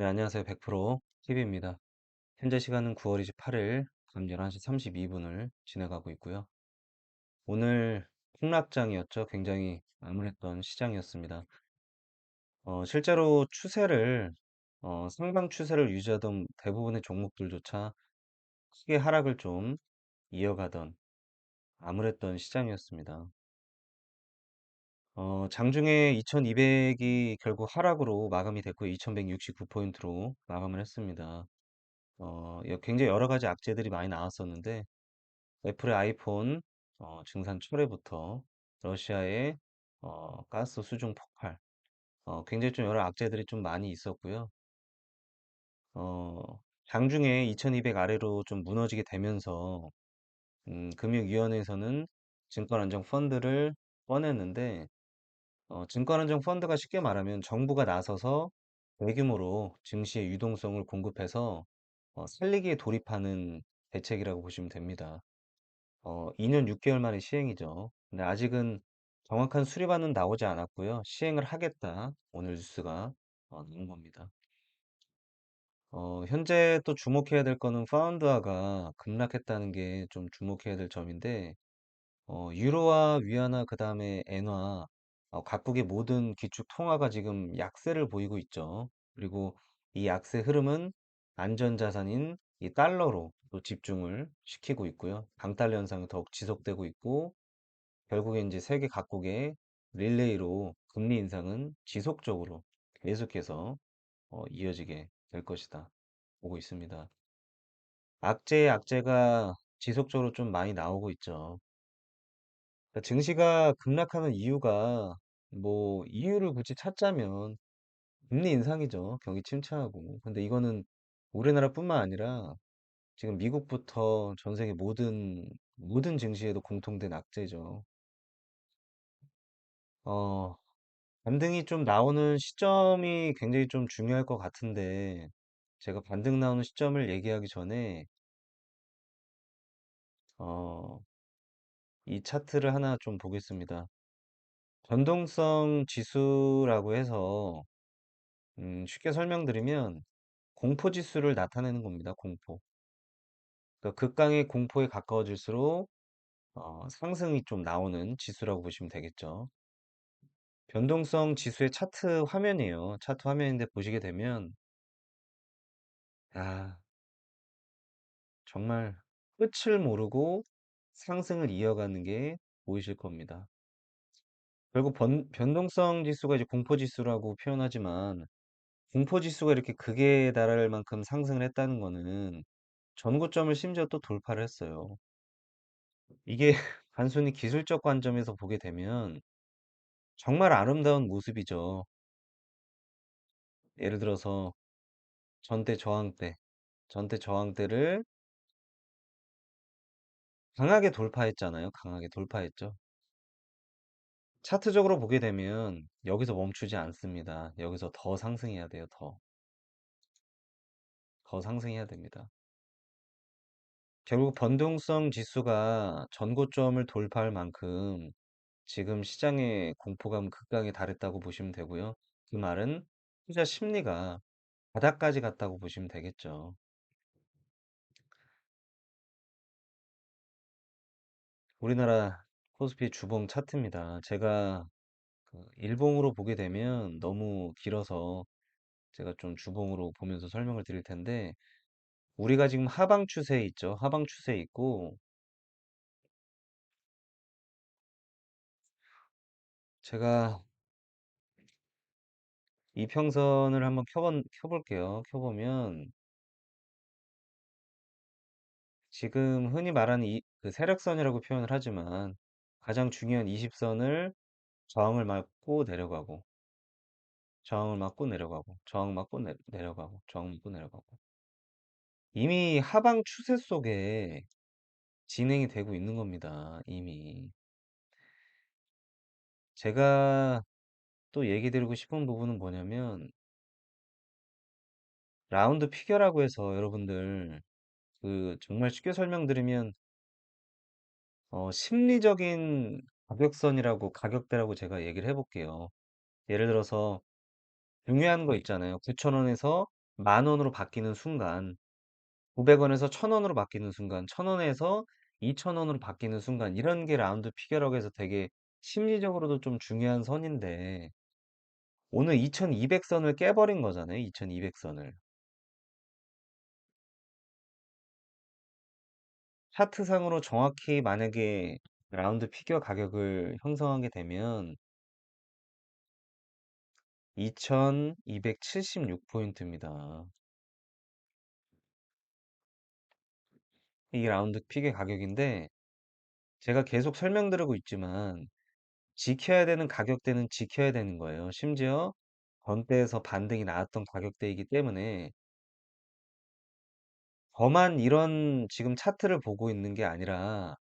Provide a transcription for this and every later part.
네, 안녕하세요. 100% TV입니다. 현재 시간은 9월 28일 밤 11시 32분을 지나가고 있고요. 오늘 폭락장이었죠. 굉장히 암울했던 시장이었습니다. 어, 실제로 추세를, 어, 상방 추세를 유지하던 대부분의 종목들조차 크게 하락을 좀 이어가던 암울했던 시장이었습니다. 어, 장중에 2200 이 결국 하락으로 마감이 됐고 2169 포인트로 마감을 했습니다. 어, 여- 굉장히 여러 가지 악재들이 많이 나왔었는데 애플의 아이폰 어, 증산 철회부터 러시아의 어, 가스 수중 폭발 어, 굉장히 좀 여러 악재들이 좀 많이 있었고요. 어, 장중에 2200 아래로 좀 무너지게 되면서 음, 금융위원회에서는 증권안정펀드를 꺼냈는데 어, 증권안정 펀드가 쉽게 말하면 정부가 나서서 대규모로 증시의 유동성을 공급해서 어, 살리기에 돌입하는 대책이라고 보시면 됩니다. 어, 2년 6개월 만에 시행이죠. 근데 아직은 정확한 수리반은 나오지 않았고요. 시행을 하겠다. 오늘 뉴스가 어, 나온 겁니다. 어, 현재 또 주목해야 될 거는 파운드화가 급락했다는 게 좀 주목해야 될 점인데, 어, 유로화, 위안화, 그 다음에 엔화, 어, 각국의 모든 기축 통화가 지금 약세를 보이고 있죠. 그리고 이 약세 흐름은 안전자산인 이 달러로 또 집중을 시키고 있고요. 강달러 현상이 더욱 지속되고 있고, 결국에 이제 세계 각국의 릴레이로 금리 인상은 지속적으로 계속해서 어, 이어지게 될 것이다. 보고 있습니다. 악재의 악재가 지속적으로 좀 많이 나오고 있죠. 그러니까 증시가 급락하는 이유가 뭐 이유를 굳이 찾자면 금리 인상이죠. 경기 침체하고. 근데 이거는 우리나라뿐만 아니라 지금 미국부터 전 세계 모든 모든 증시에도 공통된 악재죠. 어, 반등이 좀 나오는 시점이 굉장히 좀 중요할 것 같은데 제가 반등 나오는 시점을 얘기하기 전에 어, 이 차트를 하나 좀 보겠습니다. 변동성 지수라고 해서 음, 쉽게 설명드리면 공포 지수를 나타내는 겁니다. 공포. 그러니까 극강의 공포에 가까워질수록 어, 상승이 좀 나오는 지수라고 보시면 되겠죠. 변동성 지수의 차트 화면이에요. 차트 화면인데 보시게 되면 아, 정말 끝을 모르고 상승을 이어가는 게 보이실 겁니다. 결국 번- 변동성 지수가 이제 공포 지수라고 표현하지만 공포 지수가 이렇게 극에 달할 만큼 상승을 했다는 거는 전고점을 심지어 또 돌파를 했어요. 이게 단순히 기술적 관점에서 보게 되면 정말 아름다운 모습이죠. 예를 들어서 전대 저항 때, 전대 저항 때를 강하게 돌파했잖아요. 강하게 돌파했죠. 차트적으로 보게 되면 여기서 멈추지 않습니다. 여기서 더 상승해야 돼요. 더. 더 상승해야 됩니다. 결국 변동성 지수가 전고점을 돌파할 만큼 지금 시장의 공포감 극강에 달했다고 보시면 되고요. 그 말은 투자 심리가 바닥까지 갔다고 보시면 되겠죠. 우리나라 코스피 주봉 차트입니다. 제가 그 일봉으로 보게 되면 너무 길어서 제가 좀 주봉으로 보면서 설명을 드릴 텐데 우리가 지금 하방 추세에 있죠. 하방 추세에 있고 제가 이평선을 한번 켜본, 켜볼게요. 켜보면 지금 흔히 말하는 이, 그 세력선이라고 표현을 하지만 가장 중요한 20선을 저항을 맞고 내려가고 저항을 맞고 내려가고 저항 맞고 내, 내려가고 저항 맞고 내려가고 이미 하방 추세 속에 진행이 되고 있는 겁니다. 이미 제가 또 얘기 드리고 싶은 부분은 뭐냐면 라운드 피겨라고 해서 여러분들 그 정말 쉽게 설명드리면 어, 심리적인 가격선이라고 가격대라고 제가 얘기를 해 볼게요. 예를 들어서 중요한 거 있잖아요. 9,000 원에서 만 원으로 바뀌는 순간 900 원에서 1000 원으로 바뀌는 순간 1000 원에서 2000 원으로 바뀌는 순간 이런 게 라운드 피겨라고 해서 되게 심리적으로도 좀 중요한 선인데 오늘 2200 선을 깨버린 거잖아요. 2200 선을. 차트상으로 정확히 만약에 라운드 피겨 가격을 형성하게 되면 2276 포인트입니다. 이게 라운드 피겨 가격인데 제가 계속 설명드리고 있지만 지켜야 되는 가격대는 지켜야 되는 거예요. 심지어 전대에서 반등이 나왔던 가격대이기 때문에 저만 이런 지금 차트를 보고 있는 게 아니라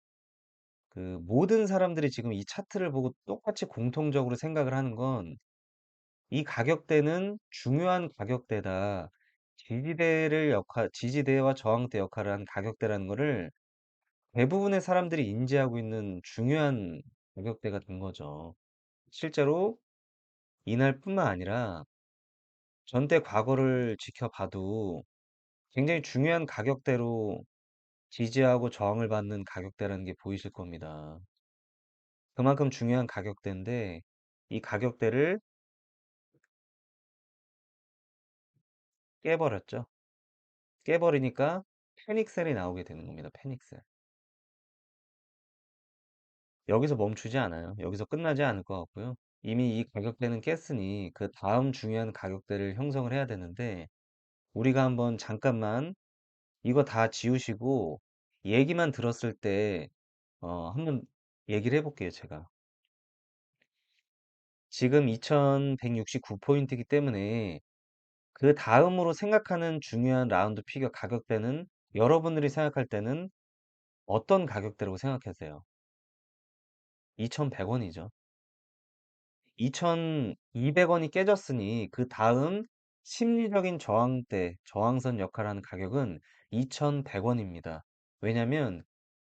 그 모든 사람들이 지금 이 차트를 보고 똑같이 공통적으로 생각을 하는 건 이 가격대는 중요한 가격대다. 지지대를 역할, 지지대와 저항대 역할을 한 가격대라는 거를 대부분의 사람들이 인지하고 있는 중요한 가격대가 된 거죠. 실제로 이날뿐만 아니라 전대 과거를 지켜봐도 굉장히 중요한 가격대로 지지하고 저항을 받는 가격대라는 게 보이실 겁니다. 그만큼 중요한 가격대인데 이 가격대를 깨버렸죠. 깨버리니까 패닉셀이 나오게 되는 겁니다. 패닉셀. 여기서 멈추지 않아요. 여기서 끝나지 않을 것 같고요. 이미 이 가격대는 깼으니 그 다음 중요한 가격대를 형성을 해야 되는데 우리가 한번 잠깐만 이거 다 지우시고 얘기만 들었을 때 어, 한번 얘기를 해볼게요, 제가. 지금 2169포인트이기 때문에 그 다음으로 생각하는 중요한 라운드 피겨 가격대는 여러분들이 생각할 때는 어떤 가격대라고 생각하세요? 2100원이죠. 2200원이 깨졌으니 그 다음 심리적인 저항대, 저항선 역할을 하는 가격은 2100원 입니다. 왜냐면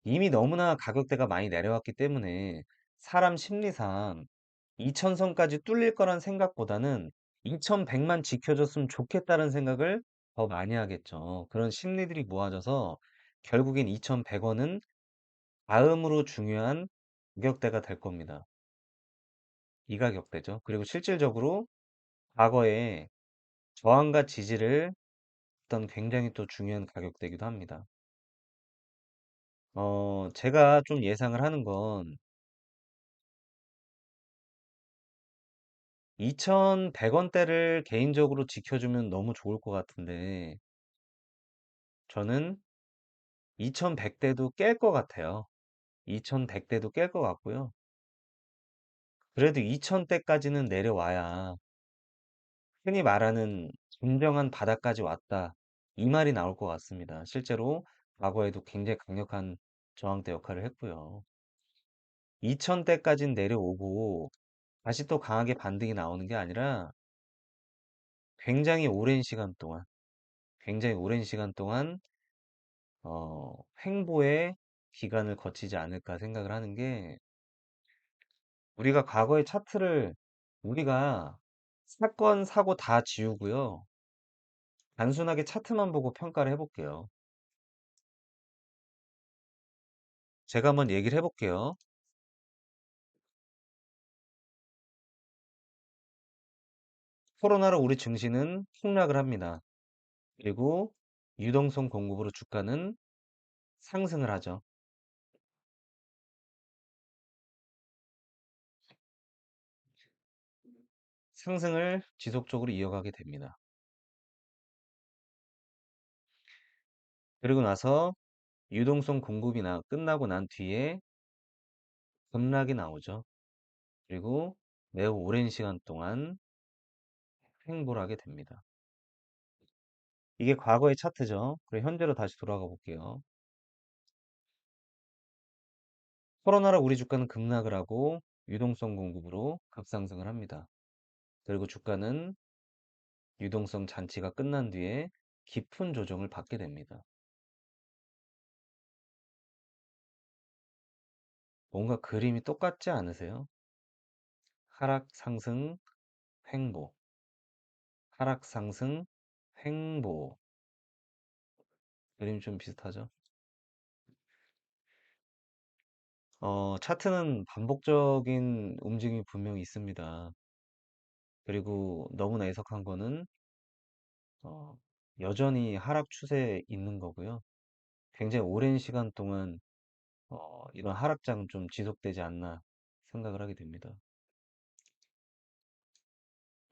이미 너무나 가격대가 많이 내려왔기 때문에 사람 심리상 2000선까지 뚫릴 거란 생각보다는 2100만 지켜줬으면 좋겠다는 생각을 더 많이 하겠죠. 그런 심리들이 모아져서 결국엔 2100원은 다음으로 중요한 가격대가 될 겁니다. 이 가격대죠. 그리고 실질적으로 과거에 저항과 지지를 했던 굉장히 또 중요한 가격대이기도 합니다. 어, 제가 좀 예상을 하는 건 2100원대를 개인적으로 지켜주면 너무 좋을 것 같은데 저는 2100대도 깰 것 같아요. 2100대도 깰 것 같고요. 그래도 2000대까지는 내려와야 흔히 말하는 진정한 바닥까지 왔다. 이 말이 나올 것 같습니다. 실제로 과거에도 굉장히 강력한 저항대 역할을 했고요. 2000 대까지는 내려오고 다시 또 강하게 반등이 나오는 게 아니라 굉장히 오랜 시간 동안, 굉장히 오랜 시간 동안 어, 횡보의 기간을 거치지 않을까 생각을 하는 게 우리가 과거의 차트를 우리가 사건, 사고 다 지우고요. 단순하게 차트만 보고 평가를 해 볼게요. 제가 한번 얘기를 해 볼게요. 코로나로 우리 증시는 폭락을 합니다. 그리고 유동성 공급으로 주가는 상승을 하죠. 상승을 지속적으로 이어가게 됩니다. 그리고 나서 유동성 공급이 나, 끝나고 난 뒤에 급락이 나오죠. 그리고 매우 오랜 시간 동안 횡보를 하게 됩니다. 이게 과거의 차트죠. 그리고 현재로 다시 돌아가 볼게요. 코로나로 우리 주가는 급락을 하고 유동성 공급으로 급상승을 합니다. 그리고 주가는 유동성 잔치가 끝난 뒤에 깊은 조정을 받게 됩니다. 뭔가 그림이 똑같지 않으세요? 하락, 상승, 횡보. 하락, 상승, 횡보. 그림이 좀 비슷하죠? 어, 차트는 반복적인 움직임이 분명히 있습니다. 그리고 너무나 애석한 거는 어, 여전히 하락 추세에 있는 거고요. 굉장히 오랜 시간 동안 어, 이런 하락장은 좀 지속되지 않나 생각을 하게 됩니다.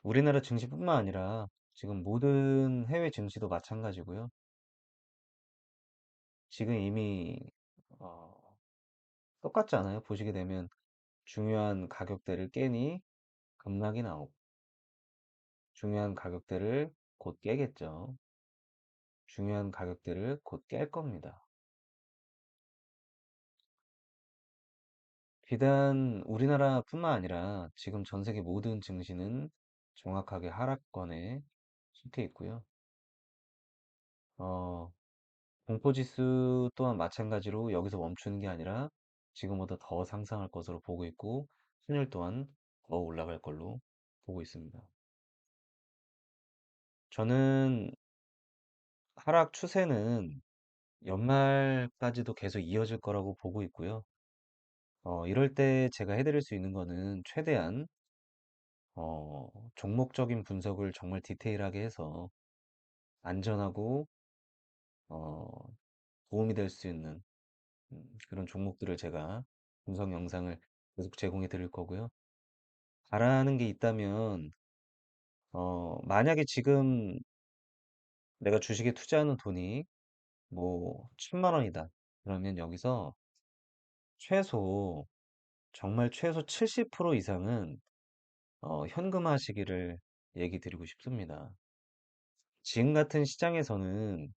우리나라 증시뿐만 아니라 지금 모든 해외 증시도 마찬가지고요. 지금 이미 어, 똑같지 않아요? 보시게 되면 중요한 가격대를 깨니 급락이 나오고 중요한 가격대를 곧 깨겠죠. 중요한 가격대를 곧 깰 겁니다. 비단 우리나라뿐만 아니라 지금 전 세계 모든 증시는 정확하게 하락권에 속해 있고요. 어, 공포지수 또한 마찬가지로 여기서 멈추는 게 아니라 지금보다 더 상승할 것으로 보고 있고 순율 또한 더 올라갈 걸로 보고 있습니다. 저는 하락 추세는 연말까지도 계속 이어질 거라고 보고 있고요. 어, 이럴 때 제가 해 드릴 수 있는 거는 최대한 어, 종목적인 분석을 정말 디테일하게 해서 안전하고 어, 도움이 될 수 있는 음, 그런 종목들을 제가 분석 영상을 계속 제공해 드릴 거고요. 바라는 게 있다면 어, 만약에 지금 내가 주식에 투자하는 돈이 뭐 천만 원이다. 그러면 여기서 최소 정말 최소 70% 이상은 어, 현금화하시기를 얘기 드리고 싶습니다. 지금 같은 시장에서는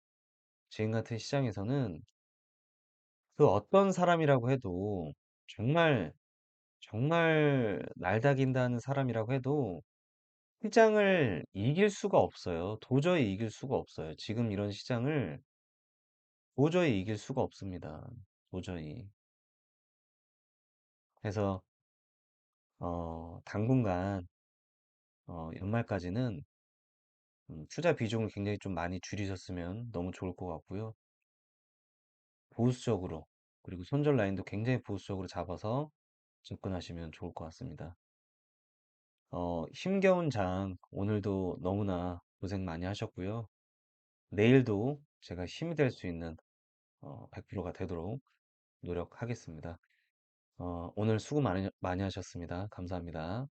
지금 같은 시장에서는 그 어떤 사람이라고 해도 정말 정말 날다긴다는 사람이라고 해도 시장을 이길 수가 없어요. 도저히 이길 수가 없어요. 지금 이런 시장을 도저히 이길 수가 없습니다. 도저히. 그래서 어, 당분간 어, 연말까지는 음, 투자 비중을 굉장히 좀 많이 줄이셨으면 너무 좋을 것 같고요. 보수적으로 그리고 손절 라인도 굉장히 보수적으로 잡아서 접근하시면 좋을 것 같습니다. 어, 힘겨운 장 오늘도 너무나 고생 많이 하셨고요. 내일도 제가 힘이 될 수 있는 어, 100%가 되도록 노력하겠습니다. 어, 오늘 수고 많이, 많이 하셨습니다. 감사합니다.